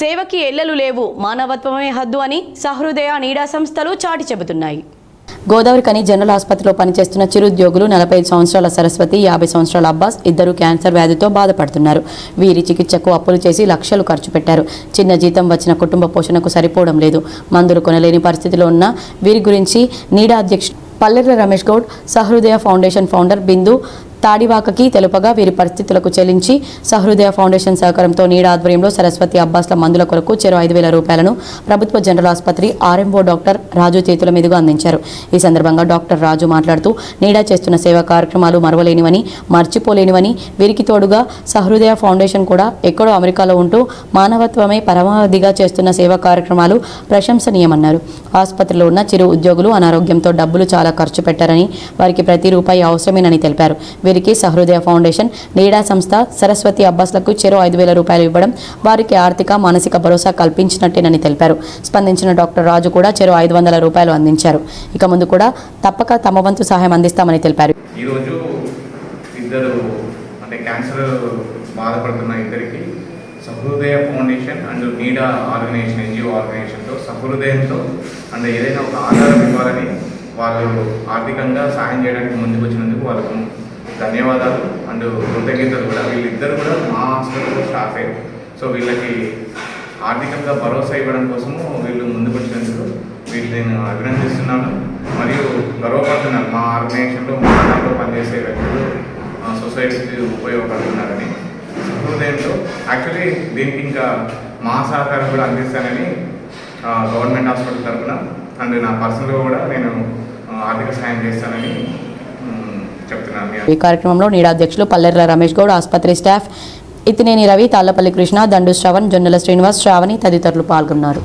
సేవకి ఎల్లలు లేవు. మానవత్వమే హద్దు అని సహృదయ నీడా సంస్థలు చాటి చెబుతున్నాయి. గోదావరి కని జనరల్ ఆసుపత్రిలో పనిచేస్తున్న చిరుద్యోగులు నలభై ఐదు సంవత్సరాల సరస్వతి యాభై సంవత్సరాల అబ్బాస్ ఇద్దరు క్యాన్సర్ వ్యాధితో బాధపడుతున్నారు. వీరి చికిత్సకు అప్పులు చేసి లక్షలు ఖర్చు పెట్టారు. చిన్న జీతం వచ్చిన కుటుంబ పోషణకు సరిపోవడం లేదు. మందులు కొనలేని పరిస్థితిలో ఉన్న వీరి గురించి నీడా అధ్యక్షుడు పల్లెర్ల రమేష్ గౌడ్ సహృదయ ఫౌండేషన్ ఫౌండర్ బిందు తాడివాకకి తెలుపగా వీరి పరిస్థితులకు చెల్లించి సహృదయ ఫౌండేషన్ సహకారంతో నీడ ఆధ్వర్యంలో సరస్వతి అబ్బాస్ల మందుల కొరకు చెరు ఐదు వేల రూపాయలను ప్రభుత్వ జనరల్ ఆసుపత్రి ఆర్ఎంఓ డాక్టర్ రాజు చేతుల మీదుగా అందించారు. ఈ సందర్భంగా డాక్టర్ రాజు మాట్లాడుతూ నీడా చేస్తున్న సేవా కార్యక్రమాలు మరవలేనివని మర్చిపోలేనివని వీరికి తోడుగా సహృదయ ఫౌండేషన్ కూడా ఎక్కడో అమెరికాలో ఉంటూ మానవత్వమే పరమావధిగా చేస్తున్న సేవా కార్యక్రమాలు ప్రశంసనీయమన్నారు. ఆసుపత్రిలో ఉన్న చిరు ఉద్యోగులు అనారోగ్యంతో డబ్బులు చాలా ఖర్చు పెట్టారని వారికి ప్రతి రూపాయి అవసరమేనని తెలిపారు. వీరికి సహృదయ ఫౌండేషన్ నీడా సంస్థ సరస్వతి అబ్బాస్లకు చెరో ఐదు వేల రూపాయలు ఇవ్వడం వారికి ఆర్థిక మానసిక భరోసా కల్పించినట్టేనని తెలిపారు. స్పందించిన డాక్టర్ రాజు కూడా చెరో ఐదు వందల రూపాయలు అందించారు. ఇక ముందు కూడా తప్పక తమ వంతు సహాయం అందిస్తామని తెలిపారు. ఈరోజు ఇద్దరు అంటే క్యాన్సర్ బాధపడుతున్న ఇద్దరికి Sahrudaya foundation and Needa organization NGO ఆర్గనైజేషన్తో సహృదయంతో అండ్ ఏదైనా ఒక ఆధారం ఇవ్వాలని వాళ్ళు ఆర్థికంగా సాయం చేయడానికి ముందుకు వచ్చినందుకు వాళ్ళకు ధన్యవాదాలు. అండ్ కృతజ్ఞతలు కూడా. వీళ్ళిద్దరు కూడా మా హాస్పిటల్లో స్టాఫే సో వీళ్ళకి ఆర్థికంగా భరోసా ఇవ్వడం కోసము వీళ్ళు ముందుకు వచ్చినందుకు వీళ్ళు నేను అభినందిస్తున్నాను. మరియు గర్వపడుతున్నాను మా ఆర్గనైజేషన్లో మా దాంట్లో పనిచేసే వ్యక్తులు మా సొసైటీకి ఉపయోగపడుతున్నారని. హృదయంలో యాక్చువల్లీ దీనికి ఇంకా మా సహకారం కూడా అందిస్తానని గవర్నమెంట్ హాస్పిటల్ తరఫున అండ్ నా పర్సనల్గా కూడా నేను ఆర్థిక సహాయం చేస్తానని ఈ కార్యక్రమంలో నీడా అధ్యక్షులు పల్లెర్ల రమేష్ గౌడ్ ఆసుపత్రి స్టాఫ్ ఇతినేని రవి తాళ్ళపల్లి కృష్ణ దండు శ్రవణ్ జొన్నల శ్రీనివాస్ శ్రావణి తదితరులు పాల్గొన్నారు.